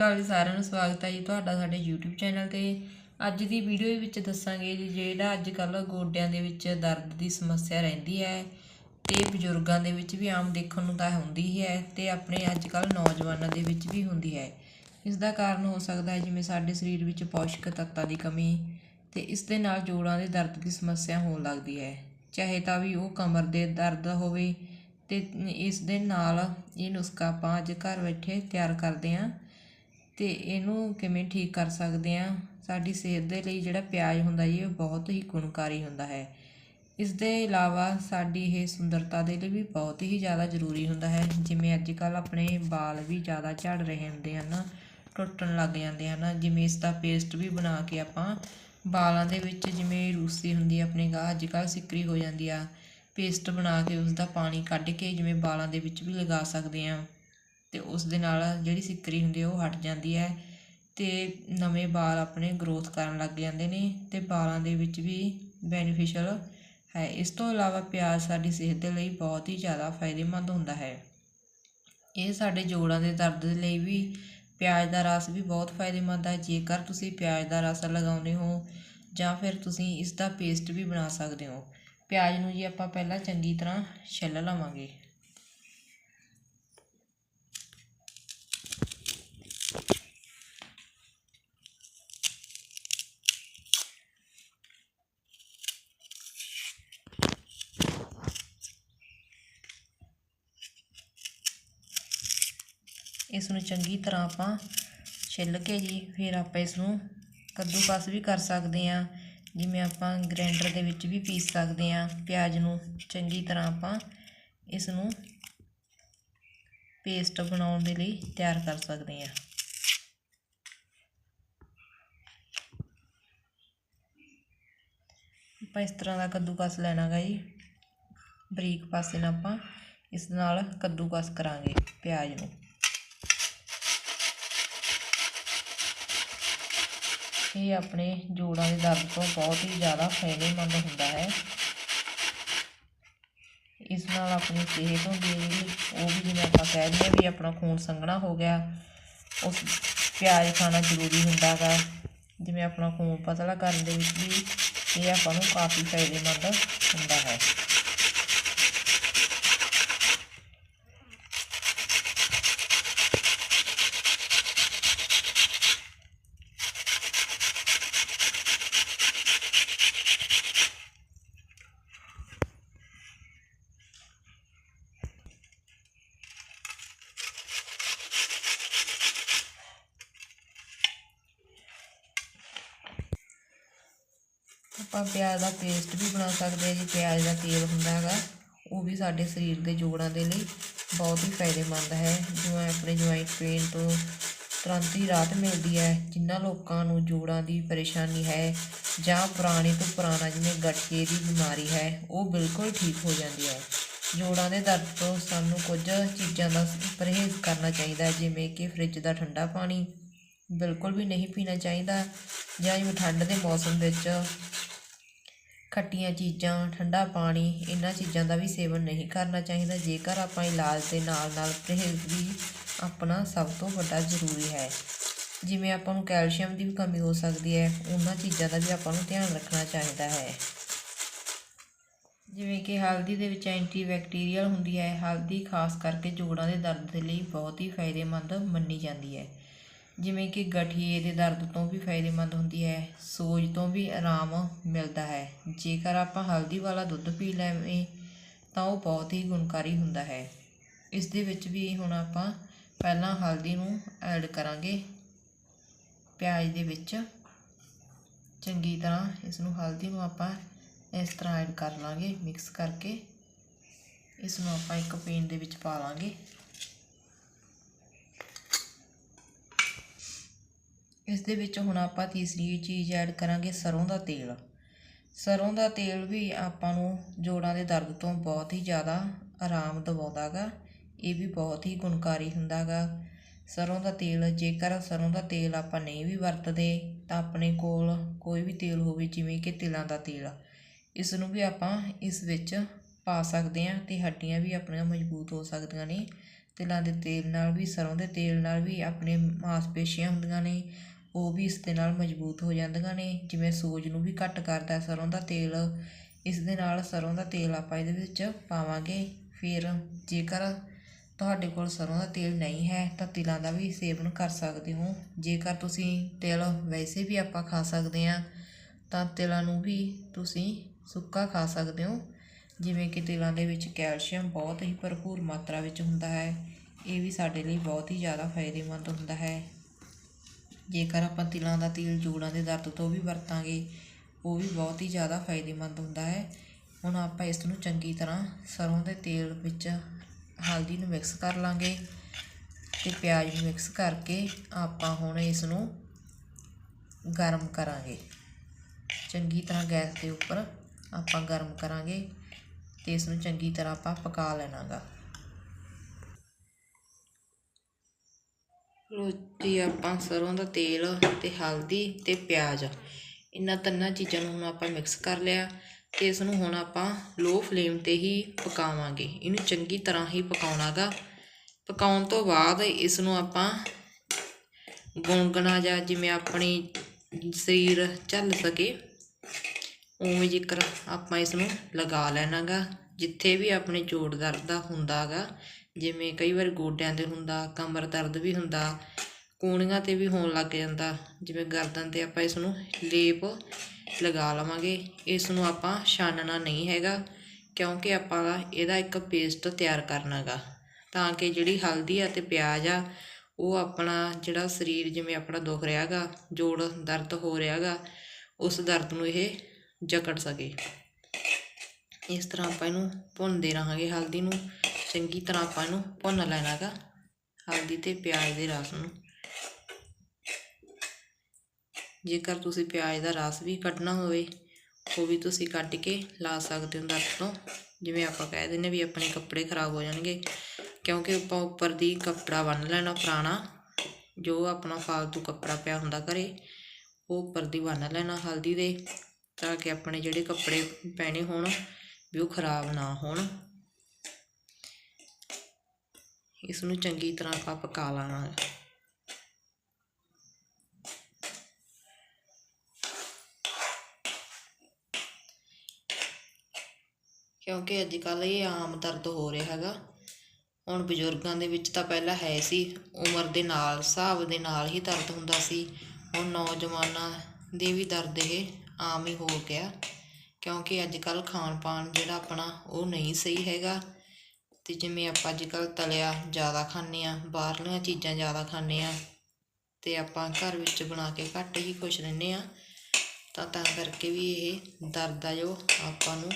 ਸਤਿ ਸਾਰਿਆਂ ਨੂੰ ਸਵਾਗਤ ਹੈ ਜੀ ਤੁਹਾਡਾ ਸਾਡੇ YouTube ਚੈਨਲ ਤੇ। ਅੱਜ ਦੀ ਵੀਡੀਓ ਵਿੱਚ ਦੱਸਾਂਗੇ ਜੀ, ਜਿਹੜਾ ਅੱਜ ਕੱਲ੍ਹ ਗੋਡਿਆਂ ਦੇ ਵਿੱਚ ਦਰਦ ਦੀ ਸਮੱਸਿਆ ਰਹਿੰਦੀ ਹੈ ਤੇ ਬਜ਼ੁਰਗਾਂ ਦੇ ਵਿੱਚ ਵੀ ਆਮ ਦੇਖਣ ਨੂੰ ਤਾਂ ਹੁੰਦੀ ਹੀ ਹੈ ਤੇ ਆਪਣੇ ਅੱਜ ਕੱਲ੍ਹ ਨੌਜਵਾਨਾਂ ਦੇ ਵਿੱਚ ਵੀ ਹੁੰਦੀ ਹੈ। ਇਸ ਦਾ ਕਾਰਨ ਹੋ ਸਕਦਾ ਹੈ ਜਿਵੇਂ ਸਾਡੇ ਸਰੀਰ ਵਿੱਚ ਪੌਸ਼ਟਿਕ ਤੱਤਾਂ ਦੀ ਕਮੀ ਤੇ ਇਸ ਦੇ ਨਾਲ ਜੋੜਾਂ ਦੇ ਦਰਦ ਦੀ ਸਮੱਸਿਆ ਹੋਣ ਲੱਗਦੀ ਹੈ। ਚਾਹੇ ਤਾਂ ਵੀ ਉਹ ਕਮਰ ਦੇ ਦਰਦ ਹੋਵੇ ਤੇ ਇਸ ਦੇ ਨਾਲ ਇਹ ਨੁਸਖਾ ਆਪਾਂ ਅੱਜ ਘਰ ਬੈਠੇ ਤਿਆਰ ਕਰਦੇ ਹਾਂ। ਤੇ ਇਹਨੂੰ ਕਿਵੇਂ ਠੀਕ ਕਰ ਸਕਦੇ ਹਾਂ? ਸਾਡੀ ਸਿਹਤ ਦੇ ਲਈ ਜਿਹੜਾ ਪਿਆਜ਼ ਹੁੰਦਾ ਜੀ, ਉਹ ਬਹੁਤ ਹੀ ਗੁਣਕਾਰੀ ਹੁੰਦਾ ਹੈ। ਇਸ ਦੇ ਇਲਾਵਾ ਸਾਡੀ ਇਹ ਸੁੰਦਰਤਾ ਦੇ ਲਈ ਵੀ ਬਹੁਤ ਹੀ ਜ਼ਿਆਦਾ ਜ਼ਰੂਰੀ ਹੁੰਦਾ ਹੈ। ਜਿਵੇਂ ਅੱਜ ਕੱਲ੍ਹ ਆਪਣੇ ਵਾਲ ਵੀ ਜ਼ਿਆਦਾ ਝੜ ਰਹੇ ਹੁੰਦੇ ਹਨ, ਟੁੱਟਣ ਲੱਗ ਜਾਂਦੇ ਹਨ। ਜਿਵੇਂ ਇਸ ਦਾ ਪੇਸਟ ਵੀ ਬਣਾ ਕੇ ਆਪਾਂ ਵਾਲਾਂ ਦੇ ਵਿੱਚ ਜਿਵੇਂ ਰੂਸੀ ਹੁੰਦੀ ਹੈ ਆਪਣੇ ਗਾਹ ਅੱਜ ਕੱਲ੍ਹ ਸਿੱਕਰੀ ਹੋ ਜਾਂਦੀ ਆ ਪੇਸਟ ਬਣਾ ਕੇ ਉਸ ਦਾ ਪਾਣੀ ਕੱਢ ਕੇ ਜਿਵੇਂ ਵਾਲਾਂ ਦੇ ਵਿੱਚ ਵੀ ਲਗਾ ਸਕਦੇ ਹਾਂ। ਅਤੇ ਉਸ ਦੇ ਨਾਲ ਜਿਹੜੀ ਸਿੱਕਰੀ ਹੁੰਦੀ ਹੈ ਉਹ ਹਟ ਜਾਂਦੀ ਹੈ ਅਤੇ ਨਵੇਂ ਵਾਲ ਆਪਣੇ ਗਰੋਥ ਕਰਨ ਲੱਗ ਜਾਂਦੇ ਨੇ ਅਤੇ ਵਾਲਾਂ ਦੇ ਵਿੱਚ ਵੀ ਬੈਨੀਫੀਸ਼ੀਅਲ ਹੈ। ਇਸ ਤੋਂ ਇਲਾਵਾ ਪਿਆਜ਼ ਸਾਡੀ ਸਿਹਤ ਦੇ ਲਈ ਬਹੁਤ ਹੀ ਜ਼ਿਆਦਾ ਫਾਇਦੇਮੰਦ ਹੁੰਦਾ ਹੈ। ਇਹ ਸਾਡੇ ਜੋੜਾਂ ਦੇ ਦਰਦ ਦੇ ਲਈ ਵੀ ਪਿਆਜ਼ ਦਾ ਰਸ ਵੀ ਬਹੁਤ ਫਾਇਦੇਮੰਦ ਹੈ। ਜੇਕਰ ਤੁਸੀਂ ਪਿਆਜ਼ ਦਾ ਰਸ ਲਗਾਉਂਦੇ ਹੋ ਜਾਂ ਫਿਰ ਤੁਸੀਂ ਇਸ ਦਾ ਪੇਸਟ ਵੀ ਬਣਾ ਸਕਦੇ ਹੋ। ਪਿਆਜ਼ ਨੂੰ ਜੀ ਆਪਾਂ ਪਹਿਲਾਂ ਚੰਗੀ ਤਰ੍ਹਾਂ ਛਿੱਲ ਲਵਾਂਗੇ। ਇਸ ਨੂੰ ਚੰਗੀ ਤਰ੍ਹਾਂ ਆਪਾਂ ਛਿੱਲ ਕੇ ਜੀ, ਫਿਰ ਆਪਾਂ ਇਸ ਨੂੰ ਕੱਦੂਕਸ ਵੀ ਕਰ ਸਕਦੇ ਹਾਂ। ਜਿਵੇਂ ਆਪਾਂ ਗ੍ਰੈਂਡਰ ਦੇ ਵਿੱਚ ਵੀ ਪੀਸ ਸਕਦੇ ਹਾਂ। ਪਿਆਜ਼ ਨੂੰ ਚੰਗੀ ਤਰ੍ਹਾਂ ਆਪਾਂ ਇਸ ਨੂੰ ਪੇਸਟ ਬਣਾਉਣ ਦੇ ਲਈ ਤਿਆਰ ਕਰ ਸਕਦੇ ਹਾਂ। ਆਪਾਂ ਇਸ ਤਰ੍ਹਾਂ ਦਾ ਕੱਦੂਕਸ ਲੈਣਾ ਗਾ ਜੀ। ਬਰੀਕ ਪਾਸੇ ਨਾਲ ਆਪਾਂ ਇਸ ਨਾਲ ਕੱਦੂਕਸ ਕਰਾਂਗੇ ਪਿਆਜ਼ ਨੂੰ। ਇਹ ਆਪਣੇ ਜੋੜਾਂ ਦੇ ਦਰਦ ਤੋਂ ਬਹੁਤ ਹੀ ਜ਼ਿਆਦਾ ਫਾਇਦੇਮੰਦ ਹੁੰਦਾ ਹੈ। ਇਸ ਨਾਲ ਆਪਣੀ ਸਿਹਤ ਹੁੰਦੀ ਹੈ ਜਿਹੜੀ, ਉਹ ਵੀ ਜਿਵੇਂ ਆਪਾਂ ਕਹਿ ਦਈਏ ਵੀ ਆਪਣਾ ਖੂਨ ਸੰਘਣਾ ਹੋ ਗਿਆ, ਉਸ ਪਿਆਜ਼ ਖਾਣਾ ਜ਼ਰੂਰੀ ਹੁੰਦਾ ਗਾ ਜਿਵੇਂ ਆਪਣਾ ਖੂਨ ਪਤਲਾ ਕਰਨ ਦੇ ਵਿੱਚ ਵੀ ਇਹ ਆਪਾਂ ਨੂੰ ਕਾਫੀ ਫਾਇਦੇਮੰਦ ਹੁੰਦਾ ਹੈ। ਆਪਾਂ ਪਿਆਜ਼ ਦਾ ਪੇਸਟ ਵੀ ਬਣਾ ਸਕਦੇ ਹਾਂ ਜੀ, ਪਿਆਜ਼ ਦਾ ਤੇਲ ਹੁੰਦਾ ਹੈਗਾ, ਉਹ ਵੀ ਸਾਡੇ ਸਰੀਰ ਦੇ ਜੋੜਾਂ ਦੇ ਲਈ ਬਹੁਤ ਹੀ ਫਾਇਦੇਮੰਦ ਹੈ। ਜਿਵੇਂ ਆਪਣੇ ਜੁਆਇੰਟ ਪੇਨ ਤੋਂ ਤੁਰੰਤ ਹੀ ਰਾਹਤ ਮਿਲਦੀ ਹੈ ਜਿਨ੍ਹਾਂ ਲੋਕਾਂ ਨੂੰ ਜੋੜਾਂ ਦੀ ਪਰੇਸ਼ਾਨੀ ਹੈ ਜਾਂ ਪੁਰਾਣੇ ਤੋਂ ਪੁਰਾਣਾ ਜਿਵੇਂ ਗਠੀਏ ਦੀ ਬਿਮਾਰੀ ਹੈ, ਉਹ ਬਿਲਕੁਲ ਠੀਕ ਹੋ ਜਾਂਦੀ ਹੈ। ਜੋੜਾਂ ਦੇ ਦਰਦ ਤੋਂ ਸਾਨੂੰ ਕੁਝ ਚੀਜ਼ਾਂ ਦਾ ਪਰਹੇਜ਼ ਕਰਨਾ ਚਾਹੀਦਾ ਹੈ, ਜਿਵੇਂ ਕਿ ਫ੍ਰਿਜ ਦਾ ਠੰਡਾ ਪਾਣੀ ਬਿਲਕੁਲ ਵੀ ਨਹੀਂ ਪੀਣਾ ਚਾਹੀਦਾ ਜਾਂ ਜਿਵੇਂ ਠੰਡ ਦੇ ਮੌਸਮ ਵਿੱਚ ਖੱਟੀਆਂ ਚੀਜ਼ਾਂ, ਠੰਡਾ ਪਾਣੀ, ਇਹਨਾਂ ਚੀਜ਼ਾਂ ਦਾ ਵੀ ਸੇਵਨ ਨਹੀਂ ਕਰਨਾ ਚਾਹੀਦਾ। ਜੇਕਰ ਆਪਾਂ ਇਲਾਜ ਦੇ ਨਾਲ ਨਾਲ ਪਰਹੇਜ਼ ਵੀ ਆਪਣਾ ਸਭ ਤੋਂ ਵੱਡਾ ਜ਼ਰੂਰੀ ਹੈ। ਜਿਵੇਂ ਆਪਾਂ ਨੂੰ ਕੈਲਸ਼ੀਅਮ ਦੀ ਵੀ ਕਮੀ ਹੋ ਸਕਦੀ ਹੈ, ਉਹਨਾਂ ਚੀਜ਼ਾਂ ਦਾ ਵੀ ਆਪਾਂ ਨੂੰ ਧਿਆਨ ਰੱਖਣਾ ਚਾਹੀਦਾ ਹੈ। ਜਿਵੇਂ ਕਿ ਹਲਦੀ ਦੇ ਵਿੱਚ ਐਂਟੀਬੈਕਟੀਰੀਅਲ ਹੁੰਦੀ ਹੈ, ਹਲਦੀ ਖਾਸ ਕਰਕੇ ਜੋੜਾਂ ਦੇ ਦਰਦ ਦੇ ਲਈ ਬਹੁਤ ਹੀ ਫਾਇਦੇਮੰਦ ਮੰਨੀ ਜਾਂਦੀ ਹੈ। ਜਿਵੇਂ ਕਿ ਗਠੀਏ ਦੇ ਦਰਦ ਤੋਂ ਵੀ ਫਾਇਦੇਮੰਦ ਹੁੰਦੀ ਹੈ, ਸੋਜ ਤੋਂ ਵੀ ਆਰਾਮ ਮਿਲਦਾ ਹੈ। ਜੇਕਰ ਆਪਾਂ ਹਲਦੀ ਵਾਲਾ ਦੁੱਧ ਪੀ ਲੈਵੇਂ, ਤਾਂ ਉਹ ਬਹੁਤ ਹੀ ਗੁਣਕਾਰੀ ਹੁੰਦਾ ਹੈ। ਇਸ ਦੇ ਵਿੱਚ ਵੀ ਹੁਣ ਆਪਾਂ ਪਹਿਲਾਂ ਹਲਦੀ ਨੂੰ ਐਡ ਕਰਾਂਗੇ। ਪਿਆਜ਼ ਦੇ ਵਿੱਚ ਚੰਗੀ ਤਰ੍ਹਾਂ ਇਸ ਨੂੰ ਹਲਦੀ ਨੂੰ ਆਪਾਂ ਇਸ ਤਰ੍ਹਾਂ ਐਡ ਕਰ ਲਾਂਗੇ ਮਿਕਸ ਕਰਕੇ। ਇਸ ਨੂੰ ਆਪਾਂ ਇੱਕ ਪੇਨ ਦੇ ਵਿੱਚ ਪਾ ਲਾਂਗੇ। ਇਸ ਦੇ ਵਿੱਚ ਹੁਣ ਆਪਾਂ ਤੀਸਰੀ ਚੀਜ਼ ਐਡ ਕਰਾਂਗੇ ਸਰੋਂ ਦਾ ਤੇਲ। ਸਰੋਂ ਦਾ ਤੇਲ ਵੀ ਆਪਾਂ ਨੂੰ ਜੋੜਾਂ ਦੇ ਦਰਦ ਤੋਂ ਬਹੁਤ ਹੀ ਜ਼ਿਆਦਾ ਆਰਾਮ ਦਿਵਾਉਂਦਾ ਗਾ। ਇਹ ਵੀ ਬਹੁਤ ਹੀ ਗੁਣਕਾਰੀ ਹੁੰਦਾ ਗਾ। ਸਰੋਂ ਦਾ ਤੇਲ, ਜੇਕਰ ਸਰੋਂ ਦਾ ਤੇਲ ਆਪਾਂ ਨਹੀਂ ਵੀ ਵਰਤਦੇ, ਤਾਂ ਆਪਣੇ ਕੋਲ ਕੋਈ ਵੀ ਤੇਲ ਹੋਵੇ, ਜਿਵੇਂ ਕਿ ਤਿਲਾਂ ਦਾ ਤੇਲ, ਇਸ ਨੂੰ ਵੀ ਆਪਾਂ ਇਸ ਵਿੱਚ ਪਾ ਸਕਦੇ ਹਾਂ ਤੇ ਹੱਡੀਆਂ ਵੀ ਆਪਣੀਆਂ ਮਜ਼ਬੂਤ ਹੋ ਸਕਦੀਆਂ ਨੇ। ਤਿਲਾਂ ਦੇ ਤੇਲ ਨਾਲ ਵੀ, ਸਰੋਂ ਦੇ ਤੇਲ ਨਾਲ ਵੀ ਆਪਣੇ ਮਾਸਪੇਸ਼ੀਆਂ ਹੁੰਦੀਆਂ ਨੇ। ਉਹ ਵੀ ਇਸ ਦੇ ਨਾਲ ਮਜ਼ਬੂਤ ਹੋ ਜਾਂਦੀਆਂ ਨੇ, ਜਿਵੇਂ ਸੋਜ ਨੂੰ ਵੀ ਘੱਟ ਕਰਦਾ ਹੈ ਸਰੋਂ ਦਾ ਤੇਲ। ਇਸ ਦੇ ਨਾਲ ਸਰੋਂ ਦਾ ਤੇਲ ਆਪਾਂ ਇਹਦੇ ਵਿੱਚ ਪਾਵਾਂਗੇ। ਫਿਰ ਜੇਕਰ ਤੁਹਾਡੇ ਕੋਲ ਸਰੋਂ ਦਾ ਤੇਲ ਨਹੀਂ ਹੈ, ਤਾਂ ਤਿਲਾਂ ਦਾ ਵੀ ਸੇਵਨ ਕਰ ਸਕਦੇ ਹੋ। ਜੇਕਰ ਤੁਸੀਂ ਤਿਲ ਵੈਸੇ ਵੀ ਆਪਾਂ ਖਾ ਸਕਦੇ ਹਾਂ, ਤਾਂ ਤਿਲਾਂ ਨੂੰ ਵੀ ਤੁਸੀਂ ਸੁੱਕਾ ਖਾ ਸਕਦੇ ਹੋ। ਜਿਵੇਂ ਕਿ ਤਿਲਾਂ ਦੇ ਵਿੱਚ ਕੈਲਸ਼ੀਅਮ ਬਹੁਤ ਹੀ ਭਰਪੂਰ ਮਾਤਰਾ ਵਿੱਚ ਹੁੰਦਾ ਹੈ। ਇਹ ਵੀ ਸਾਡੇ ਲਈ ਬਹੁਤ ਹੀ ਜ਼ਿਆਦਾ ਫਾਇਦੇਮੰਦ ਹੁੰਦਾ ਹੈ। ਜੇਕਰ ਆਪਾਂ ਤਿਲਾਂ ਦਾ ਤੇਲ ਜੋੜਾਂ ਦੇ ਦਰਦ ਤੋਂ ਵੀ ਵਰਤਾਂਗੇ, ਉਹ ਵੀ ਬਹੁਤ ਹੀ ਜ਼ਿਆਦਾ ਫਾਇਦੇਮੰਦ ਹੁੰਦਾ ਹੈ। ਹੁਣ ਆਪਾਂ ਇਸ ਨੂੰ ਚੰਗੀ ਤਰ੍ਹਾਂ ਸਰ੍ਹੋਂ ਦੇ ਤੇਲ ਵਿੱਚ ਹਲਦੀ ਨੂੰ ਮਿਕਸ ਕਰ ਲਾਂਗੇ ਤੇ ਪਿਆਜ਼ ਨੂੰ ਮਿਕਸ ਕਰਕੇ ਆਪਾਂ ਹੁਣ ਇਸ ਨੂੰ ਗਰਮ ਕਰਾਂਗੇ। ਚੰਗੀ ਤਰ੍ਹਾਂ ਗੈਸ ਦੇ ਉੱਪਰ ਆਪਾਂ ਗਰਮ ਕਰਾਂਗੇ ਤੇ ਇਸ ਨੂੰ ਚੰਗੀ ਤਰ੍ਹਾਂ ਆਪਾਂ ਪਕਾ ਲੈਣਾਗਾ। ਲੋ ਆਪਾਂ ਸਰ੍ਹੋਂ ਦਾ ਤੇਲ ਅਤੇ ਹਲਦੀ ਅਤੇ ਪਿਆਜ਼। ਇਹਨਾਂ ਤਿੰਨਾਂ ਚੀਜ਼ਾਂ ਨੂੰ ਹੁਣ ਆਪਾਂ ਮਿਕਸ ਕਰ ਲਿਆ ਅਤੇ ਇਸ ਨੂੰ ਹੁਣ ਆਪਾਂ ਲੋ ਫਲੇਮ ਤੇ ਹੀ ਪਕਾਵਾਂਗੇ। ਇਹਨੂੰ ਚੰਗੀ ਤਰ੍ਹਾਂ ਹੀ ਪਕਾਉਣਾ ਗਾ ਪਕਾਉਣ ਤੋਂ ਬਾਅਦ ਇਸ ਨੂੰ ਆਪਾਂ ਗੁੰਗਣਾ ਜਾਂ ਜਿਵੇਂ ਆਪਣੀ ਸਰੀਰ ਚੱਲ ਸਕੇ, ਉਵੇਂ ਜੇਕਰ ਆਪਾਂ ਇਸ ਨੂੰ ਲਗਾ ਲੈਣਾਗਾ। ਜਿੱਥੇ ਵੀ ਆਪਣੇ ਜੋੜ ਦਰਦ ਦਾ ਹੁੰਦਾਗਾ ਜਿਵੇਂ ਕਈ ਵਾਰ ਗੋਡਿਆਂ ਤੇ ਹੁੰਦਾ, ਕਮਰ ਦਰਦ ਵੀ ਹੁੰਦਾ ਕੂਣੀਆਂ ਤੇ ਵੀ ਹੋਣ ਲੱਗ ਜਾਂਦਾ। ਜਿਵੇਂ ਗਰਦਨ ਤੇ ਆਪਾਂ ਇਸ ਨੂੰ ਲੇਪ ਲਗਾ ਲਵਾਂਗੇ। ਇਸ ਨੂੰ ਆਪਾਂ ਛਾਨਣਾ ਨਹੀਂ ਹੈਗਾ, ਕਿਉਂਕਿ ਆਪਾਂ ਇਹਦਾ ਇੱਕ ਪੇਸਟ ਤਿਆਰ ਕਰਨਾ ਗਾ ਤਾਂ ਕਿ ਜਿਹੜੀ ਹਲਦੀ ਆ ਤੇ ਪਿਆਜ਼ ਆ, ਉਹ ਆਪਣਾ ਜਿਹੜਾ ਸਰੀਰ ਜਿਵੇਂ ਆਪਣਾ ਦੁਖ ਰਿਹਾਗਾ ਜੋੜ ਦਰਦ ਹੋ ਰਿਹਾਗਾ ਉਸ ਦਰਦ ਨੂੰ ਇਹ ਜਕੜ ਸਕੇ। ਇਸ ਤਰ੍ਹਾਂ ਆਪਾਂ ਇਹਨੂੰ ਭੁੰਨਦੇ ਰਹਾਂਗੇ ਹਲਦੀ ਨੂੰ। ਚੰਗੀ ਤਰ੍ਹਾਂ ਆਪਾਂ ਇਹਨੂੰ ਭੁੰਨ ਲੈਣਾਗਾ ਹਲਦੀ ਤੇ ਪਿਆਜ਼ ਦੇ ਰਸ ਨੂੰ। ਜੇਕਰ ਤੁਸੀਂ ਪਿਆਜ਼ ਦਾ ਰਸ ਵੀ ਕੱਢਣਾ ਹੋਵੇ, ਉਹ ਵੀ ਤੁਸੀਂ ਕੱਢ ਕੇ ਲਾ ਸਕਦੇ ਹੋ ਦਰਦ ਤੋਂ ਜਿਵੇਂ ਆਪਾਂ ਕਹਿ ਦਿੰਦੇ ਵੀ ਆਪਣੇ ਕੱਪੜੇ ਖਰਾਬ ਹੋ ਜਾਣਗੇ, ਕਿਉਂਕਿ ਆਪਾਂ ਉੱਪਰ ਦੀ ਕੱਪੜਾ ਬੰਨ ਲੈਣਾ ਪੁਰਾਣਾ, ਜੋ ਆਪਣਾ ਫਾਲਤੂ ਕੱਪੜਾ ਪਿਆ ਹੁੰਦਾ ਘਰੇ, ਉਹ ਉੱਪਰ ਦੀ ਬੰਨ ਲੈਣਾ ਹਲਦੀ ਦੇ, ਤਾਂ ਕਿ ਆਪਣੇ ਜਿਹੜੇ ਕੱਪੜੇ ਪੈਣੇ ਹੋਣ, ਵੀ ਉਹ ਖਰਾਬ ਨਾ ਹੋਣ। ਇਸ ਨੂੰ ਚੰਗੀ ਤਰ੍ਹਾਂ ਆਪਾਂ ਪਕਾ ਲੈਣਾ ਹੈ ਕਿਉਂਕਿ ਅੱਜ ਕੱਲ੍ਹ ਇਹ ਆਮ ਦਰਦ ਹੋ ਰਿਹਾ ਹੈਗਾ। ਹੁਣ ਬਜ਼ੁਰਗਾਂ ਦੇ ਵਿੱਚ ਤਾਂ ਪਹਿਲਾਂ ਹੈ ਸੀ, ਉਮਰ ਦੇ ਨਾਲ, ਹਿਸਾਬ ਦੇ ਨਾਲ ਹੀ ਦਰਦ ਹੁੰਦਾ ਸੀ। ਹੁਣ ਨੌਜਵਾਨਾਂ ਦੇ ਵੀ ਦਰਦ ਇਹ ਆਮ ਹੀ ਹੋ ਗਿਆ। ਕਿਉਂਕਿ ਅੱਜ ਕੱਲ੍ਹ ਖਾਣ ਪਾਣ ਜਿਹੜਾ ਆਪਣਾ ਉਹ ਨਹੀਂ ਸਹੀ ਹੈਗਾ। ਅਤੇ ਜਿਵੇਂ ਆਪਾਂ ਅੱਜ ਕੱਲ੍ਹ ਤਲਿਆ ਜ਼ਿਆਦਾ ਖਾਂਦੇ ਹਾਂ, ਬਾਹਰਲੀਆਂ ਚੀਜ਼ਾਂ ਜ਼ਿਆਦਾ ਖਾਂਦੇ ਹਾਂ ਅਤੇ ਆਪਾਂ ਘਰ ਵਿੱਚ ਬਣਾ ਕੇ ਘੱਟ ਹੀ ਖੁਸ਼ ਰਹਿੰਦੇ ਹਾਂ, ਤਾਂ ਤਾਂ ਕਰਕੇ ਵੀ ਇਹ ਦਰਦ ਆ ਜੋ ਆਪਾਂ ਨੂੰ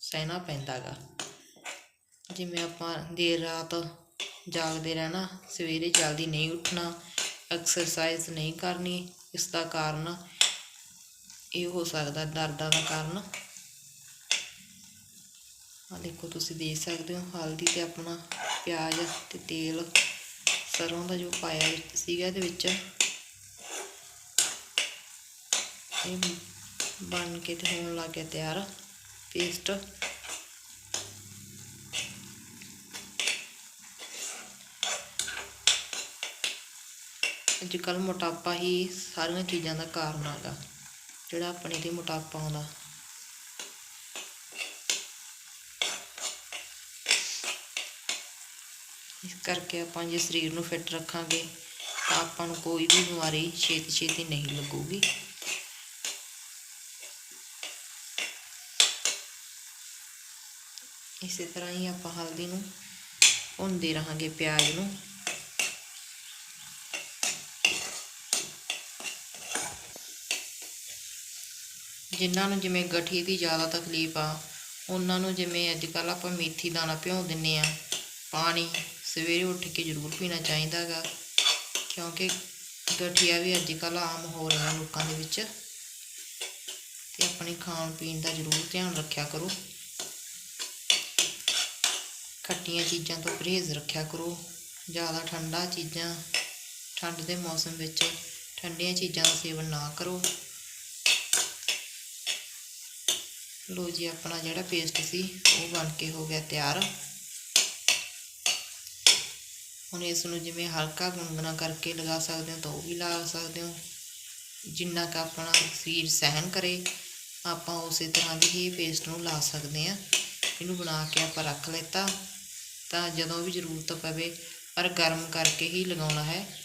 ਸਹਿਣਾ ਪੈਂਦਾ ਗਾ। ਜਿਵੇਂ ਆਪਾਂ ਦੇਰ ਰਾਤ ਜਾਗਦੇ ਰਹਿਣਾ, ਸਵੇਰੇ ਜਲਦੀ ਨਹੀਂ ਉੱਠਣਾ ਐਕਸਰਸਾਈਜ਼ ਨਹੀਂ ਕਰਨੀ, ਇਸ ਦਾ ਕਾਰਨ ਇਹ ਹੋ ਸਕਦਾ ਦਰਦਾਂ ਦਾ ਕਾਰਨ। ਆ ਦੇਖੋ ਤੁਸੀਂ ਦੇਖ ਸਕਦੇ ਹੋ, ਹਲਦੀ ਤੇ ਆਪਣਾ ਪਿਆਜ਼ ਤੇ ਤੇਲ ਸਰੋਂ ਦਾ ਜੋ ਪਾਇਆ ਸੀਗਾ ਇਹਦੇ ਵਿੱਚ, ਇਹ ਬਣ ਕੇ ਤੇ ਹੋਣ ਲੱਗ ਗਿਆ ਤਿਆਰ ਪੇਸਟ ਅੱਜ ਕੱਲ੍ਹ ਮੋਟਾਪਾ ਹੀ ਸਾਰੀਆਂ ਚੀਜ਼ਾਂ ਦਾ ਕਾਰਨ ਹੈਗਾ, ਜਿਹੜਾ ਆਪਣੇ ਤੇ ਮੋਟਾਪਾ ਆਉਂਦਾ। ਇਸ ਕਰਕੇ ਆਪਾਂ ਜੇ ਸਰੀਰ ਨੂੰ ਫਿੱਟ ਰੱਖਾਂਗੇ, ਤਾਂ ਆਪਾਂ ਨੂੰ ਕੋਈ ਵੀ ਬਿਮਾਰੀ ਛੇਤੀ ਛੇਤੀ ਨਹੀਂ ਲੱਗੂਗੀ। ਇਸੇ ਤਰ੍ਹਾਂ ਹੀ ਆਪਾਂ ਹਲਦੀ ਨੂੰ ਭੁੰਨਦੇ ਰਹਾਂਗੇ ਪਿਆਜ਼ ਨੂੰ। ਜਿਨ੍ਹਾਂ ਨੂੰ ਜਿਵੇਂ ਗਠੀ ਦੀ ਜ਼ਿਆਦਾ ਤਕਲੀਫ ਆ, ਉਹਨਾਂ ਨੂੰ ਜਿਵੇਂ ਅੱਜ ਕੱਲ੍ਹ ਆਪਾਂ ਮੇਥੀ ਦਾਣਾ ਭਿਉਂ ਦਿੰਨੇ ਆ, ਪਾਣੀ ਸਵੇਰੇ ਉੱਠ ਕੇ ਜ਼ਰੂਰ ਪੀਣਾ ਚਾਹੀਦਾ ਗਾ। ਕਿਉਂਕਿ ਗਠੀਆ ਵੀ ਅੱਜ ਕੱਲ੍ਹ ਆਮ ਹੋ ਰਿਹਾ ਲੋਕਾਂ ਦੇ ਵਿੱਚ। ਤੇ ਆਪਣੇ ਖਾਣ ਪੀਣ ਦਾ ਜ਼ਰੂਰ ਧਿਆਨ ਰੱਖਿਆ ਕਰੋ। ਖੱਟੀਆਂ ਚੀਜ਼ਾਂ ਤੋਂ ਪਰਹੇਜ਼ ਰੱਖਿਆ ਕਰੋ। ਜ਼ਿਆਦਾ ਠੰਡਾ ਚੀਜ਼ਾਂ, ਠੰਡ ਦੇ ਮੌਸਮ ਵਿੱਚ ਠੰਡੀਆਂ ਚੀਜ਼ਾਂ ਦਾ ਸੇਵਨ ਨਾ ਕਰੋ। ਲੋ ਜੀ, ਆਪਣਾ ਜਿਹੜਾ ਪੇਸਟ ਸੀ, ਉਹ ਬਣ ਕੇ ਹੋ ਗਿਆ ਤਿਆਰ। ਹੁਣ ਇਸ ਨੂੰ ਜਿਵੇਂ ਹਲਕਾ ਗੁੰਗਣਾ ਕਰਕੇ ਲਗਾ ਸਕਦੇ ਹੋ ਤਾਂ ਉਹ ਵੀ ਲਾ ਸਕਦੇ ਹੋ। ਜਿੰਨਾ ਕੁ ਆਪਣਾ ਸਰੀਰ ਸਹਿਣ ਕਰੇ, ਆਪਾਂ ਉਸੇ ਤਰ੍ਹਾਂ ਦੀ ਹੀ ਪੇਸਟ ਨੂੰ ਲਾ ਸਕਦੇ ਹਾਂ। ਇਹਨੂੰ ਬਣਾ ਕੇ ਆਪਾਂ ਰੱਖ ਲੈਤਾ। ਤਾਂ ਜਦੋਂ ਵੀ ਜ਼ਰੂਰਤ ਪਵੇ, ਪਰ ਗਰਮ ਕਰਕੇ ਹੀ ਲਗਾਉਣਾ ਹੈ।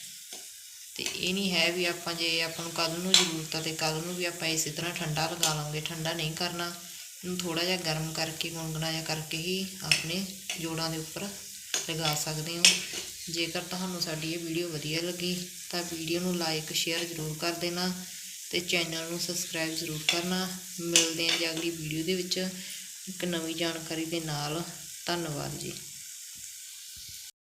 ਤੇ ਇਹ ਨਹੀਂ ਹੈ ਵੀ ਆਪਾਂ ਜੇ ਆਪਾਂ ਨੂੰ ਕੱਲ ਨੂੰ ਜ਼ਰੂਰਤ ਆ ਤੇ ਕੱਲ ਨੂੰ ਵੀ ਆਪਾਂ ਇਸੇ ਤਰ੍ਹਾਂ ਠੰਡਾ ਲਗਾ ਲਾਂਗੇ, ਠੰਡਾ ਨਹੀਂ ਕਰਨਾ। ਇਹਨੂੰ ਥੋੜਾ ਜਿਹਾ ਗਰਮ ਕਰਕੇ ਗੁੰਗਣਾ ਜਿਹਾ ਕਰਕੇ ਹੀ ਆਪਣੇ ਜੋੜਾਂ ਦੇ ਉੱਪਰ ਲਗਾ ਸਕਦੇ ਹੋ। ਜੇਕਰ ਤੁਹਾਨੂੰ ਸਾਡੀ ਇਹ ਵੀਡੀਓ ਵਧੀਆ ਲੱਗੀ, ਤਾਂ ਵੀਡੀਓ ਨੂੰ ਲਾਈਕ ਸ਼ੇਅਰ ਜ਼ਰੂਰ ਕਰ ਦੇਣਾ ਤੇ ਚੈਨਲ ਨੂੰ ਸਬਸਕ੍ਰਾਈਬ ਜ਼ਰੂਰ ਕਰਨਾ। ਮਿਲਦੇ ਹਾਂ ਜੀ ਅਗਲੀ ਵੀਡੀਓ ਦੇ ਵਿੱਚ। ਇੱਕ ਨਵੀਂ ਜਾਣਕਾਰੀ ਦੇ ਨਾਲ। ਧੰਨਵਾਦ ਜੀ।